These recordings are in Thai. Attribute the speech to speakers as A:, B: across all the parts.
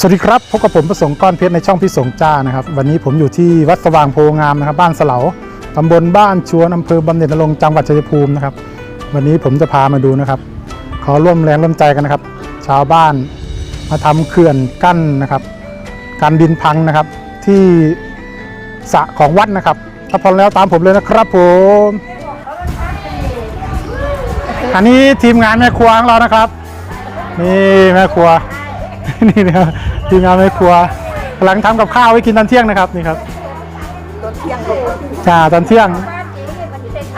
A: สวัสดีครับพบกับผมประสงค์ก้อนเพชรในช่องพี่สงจ้านะครับ วันนี้ผมอยู่ที่วัดสว่างโพงามนะครับ บ้านเสลาตำบลบ้านชวนอำเภอบำเหน็จนรงจังหวัดชัยภูมินะครับ วันนี้ผมจะพามาดูนะครับ ขอร่วมแรงร่วมใจกันนะครับ ชาวบ้านมาทำเขื่อนกั้นนะครับ การดินพังนะครับ ที่สระของวัดนะครับ ถ้าพร้อมแล้วตามผมเลยนะครับผมอันนี้ทีมงานแม่ครัวของเรานะครับ นี่แม่ครัว นี่นะครับ ทีมงานแม่ครัวกำลังทำกับข้าวไว้กินตอนเที่ยงนะครับนี่ครับจ้าตอนเที่ยง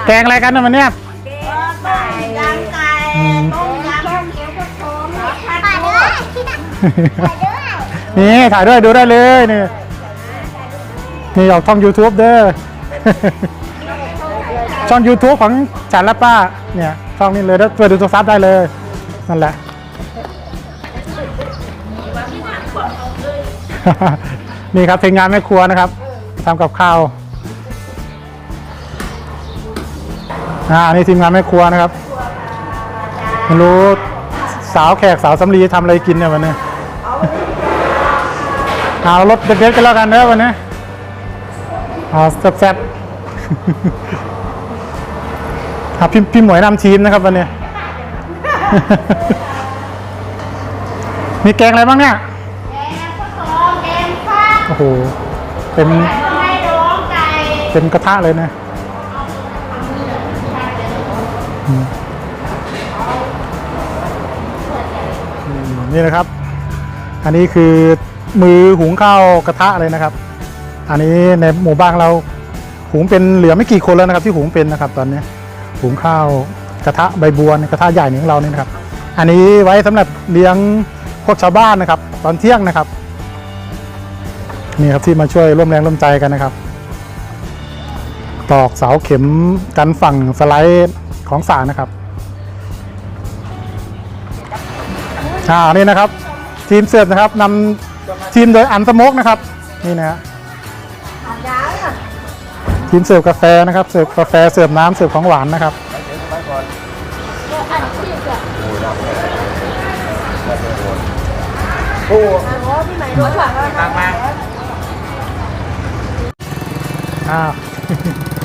A: แกงอะไรกันนะวันเนี้ย
B: ยำไก่
A: อืม
B: ต้มยำต้มเกี๊ยวกระโถมผัดด้วย
A: นี่ถ่ายด้วยดูได้เลยนี่นี่ออกช่อง YouTube เด้อช่อง YouTube ของฉันและป้าเนี่ยช่องนี้เลยเปิดดูโทรศัพท์ได้เลยนั่นแหละ นี่ครับทีมงานแม่ครัวนะครับทำกับข้าวอ่านี่ทีมงานแม่ครัวนะครับไม่รู้สาวแขกสาวสำลีทำอะไรกินเนี่ยวันนี้เอารถเด็ดๆกันแล้วกันนะวันนี้เอาแซ่บๆครับพี่พี่หมวยนำทีมนะครับวันนี้ มีแกงอะไรบ้างเนี่ย
B: แกงกระโถมแกงฟัก
A: โอ้โหเป็น
B: ไม่ร้องไก่
A: เป็นกระทะเลยนะนี่นะครับ อันนี้คือมือหุงข้าวกระทะเลยนะครับ อันนี้ในหมู่บ้านเราหุงเป็นเหลือไม่กี่คนแล้วนะครับ ที่หุงเป็นนะครับ ตอนนี้หุงข้าวกระทะใบบัวกระทะใหญ่ของเรานี่นะครับ อันนี้ไว้สำหรับเลี้ยงพวกชาวบ้านนะครับ ตอนเที่ยงนะครับ นี่ครับที่มาช่วยร่วมแรงร่วมใจกันนะครับ ตอกเสาเข็มกันฝั่งสไลด์ของสารนะครับอ่านี่นะครับ ทีมเสิร์ฟนะครับนำทีมโดยอันสมกนะครับ นี่นะฮะทีมเสิร์ฟกาแฟนะครับ เสิร์ฟกาแฟเสิร์ฟน้ำเสิร์ฟของหวานนะครับอ้าวนี่ ああ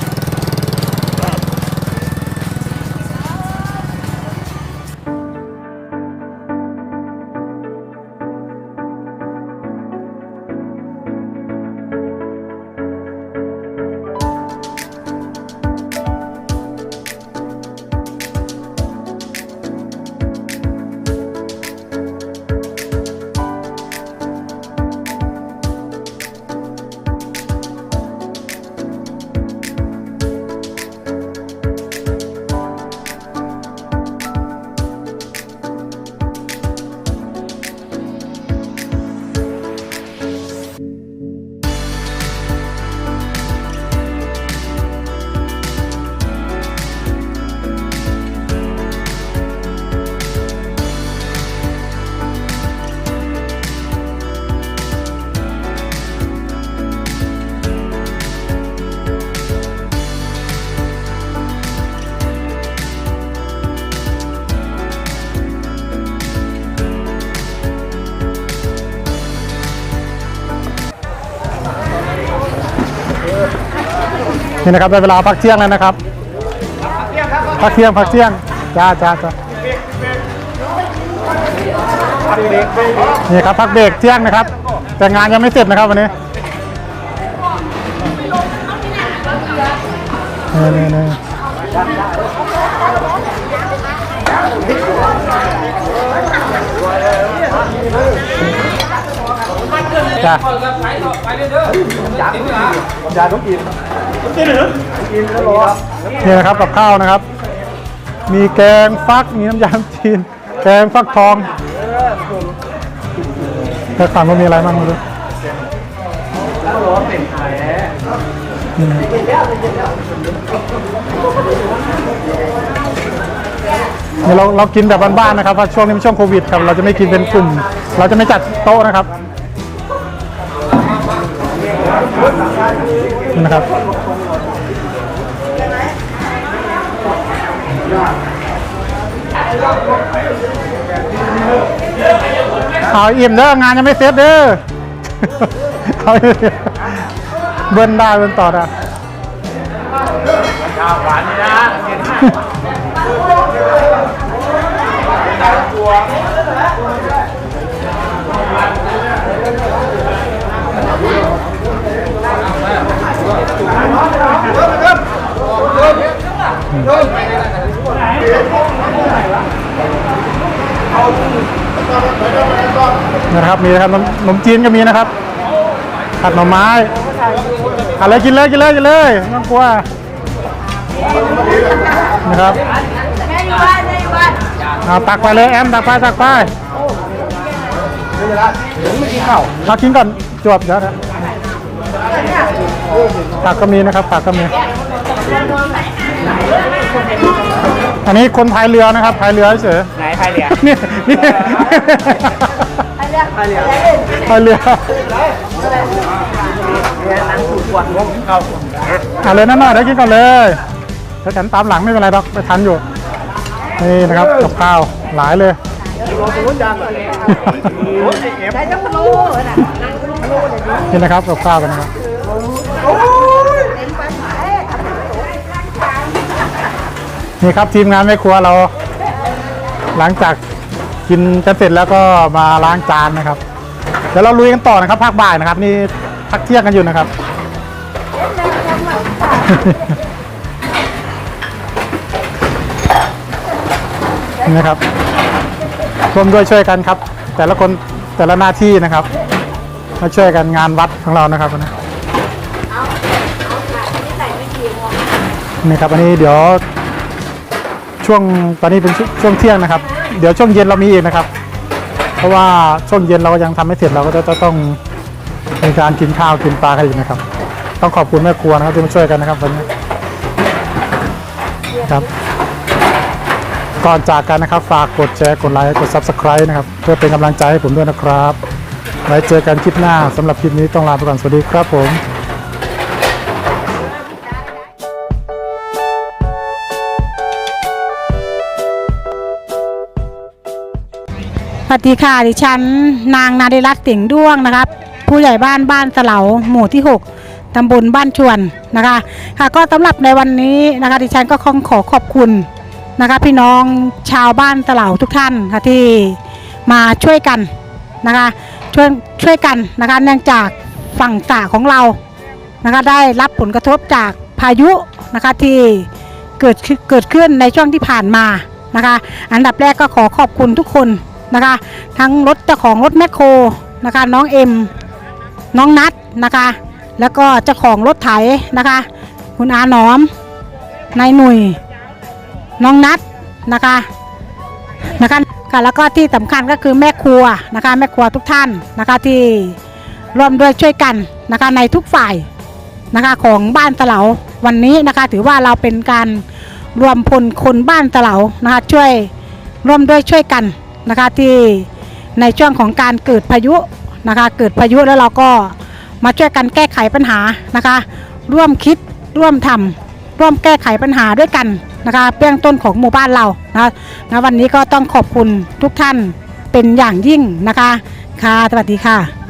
A: นี่นะครับได้เวลาพักเที่ยงแล้วนะครับ พักเที่ยงพักเที่ยงจ้าจ้าจ้านี่ครับพักเบรกเที่ยงนะครับ แต่งานยังไม่เสร็จนะครับวันนี้นี่นี่นี่ จ้านี่นะครับกับข้าวนะครับ มีแกงฟักมีน้ำยาจีน แกงฟักทองแต่ฝั่งก็มีอะไรบ้างไม่รู้อืมนี่เราเรากินแบบบ้านๆนะครับเพราะช่วงนี้เป็นช่วงโควิดครับ เราจะไม่กินเป็นกลุ่ม เราจะไม่จัดโต๊ะนะครับ นี่นะครับอเอาอิ่มเด้องานยังไม่เสร็จเด้อเอาเบิ้ลได้เบิ้ลต่อได้
C: ข้าวหวานนี่นะกินให้
A: นะครับมีนะครับนมนมจีนก็มีนะครับผัดหน่อไม้อะไรกินเลยกินเลยกินเลยไม่ต้องกลัวนะครับ
B: แม่อยู่บ้านแม่อยู่บ้าน
A: เอาตักไปเลยแอมตักไปตักไปเรากินก่อนจวบเดี๋ยวนะ ผักก็มีนะครับผักก็มี อันนี้คนพายเรือนะครับพายเรือเฉย
C: ไหนใครเหลีย
A: นี่นี่พายเรือพายเรือ
C: นั่งถูกกวดงงเข้า
A: เอาเลยนั่นหน่อยเดี๋ยวกินก่อนเลยถ้าฉันตามหลังไม่เป็นไรหรอกไปทันอยู่นี่นะครับกับข้าวหลายเลย
B: ใช้ต้องรู้นะ
A: นี่นะครับกับข้าวกันนะครับ นี่ครับทีมงานแม่ครัวเรา หลังจากกินกันเสร็จแล้วก็มาล้างจานนะครับเดี๋ยวเราลุยกันต่อนะครับภาคบ่ายนะครับ นี่พักเที่ยงกันอยู่นะครับ นี่นะครับร่วมด้วยช่วยกันครับ แต่ละคนแต่ละหน้าที่นะครับ มาช่วยกันงานวัดของเรานะครับวันนี้ นี่ครับอันนี้เดี๋ยวช่วงตอนนี้เป็นช่วงช่วงเที่ยงนะครับ เดี๋ยวช่วงเย็นเรามีอีกนะครับ เพราะว่าช่วงเย็นเรายังทำไม่เสร็จเราก็จะจะต้องมีการกินข้าวกินปลากันอีกนะครับ ต้องขอบคุณแม่ครัวนะครับที่มาช่วยกันนะครับวันนี้ครับ ก่อนจากกันนะครับ ฝากกดแชร์กดไลค์กด Subscribe นะครับ เพื่อเป็นกำลังใจให้ผมด้วยนะครับ ไว้เจอกันคลิปหน้าสำหรับคลิปนี้ต้องลาไปก่อนสวัสดีครับผม
D: สวัสดีค่ะดิฉัน นางนาริรัตน์เสียงด้วงนะครับ ผู้ใหญ่บ้านบ้านเสลาหมู่ที่ 6 ตำบลบ้านชวนนะคะ ค่ะก็สำหรับในวันนี้นะคะดิฉันก็ขอขอขอบคุณนะคะ พี่น้องชาวบ้านเสลาทุกท่านค่ะที่มาช่วยกันนะคะช่วยช่วยกันนะคะเนื่องจากฝั่งตาของเรานะคะได้รับผลกระทบจากพายุนะคะที่เกิดเกิดขึ้นในช่วงที่ผ่านมานะคะ อันดับแรกก็ขอขอบคุณทุกคน นะคะ ทั้งรถเจ้าของรถแมคโครนะคะ น้องเอ็ม น้องนัดนะคะ แล้วก็เจ้าของรถไถนะคะ คุณอาหนอมนายหนุ่ย น้องนัดนะคะนะคะค่ะแล้วก็ที่สำคัญก็คือแม่ครัวนะคะ แม่ครัวทุกท่านนะคะที่ร่วมด้วยช่วยกันนะคะในทุกฝ่ายนะคะของบ้านตะเหลาวันนี้นะคะ ถือว่าเราเป็นการรวมพลคนบ้านตะเหลานะคะช่วยร่วมด้วยช่วยกัน นะคะที่ในช่วงของการเกิดพายุนะคะเกิดพายุแล้วเราก็มาช่วยกันแก้ไขปัญหานะคะ ร่วมคิดร่วมทำร่วมแก้ไขปัญหาด้วยกันนะคะเบื้องต้นของหมู่บ้านเรานะนะวันนี้ก็ต้องขอบคุณทุกท่านเป็นอย่างยิ่งนะคะค่ะสวัสดีค่ะ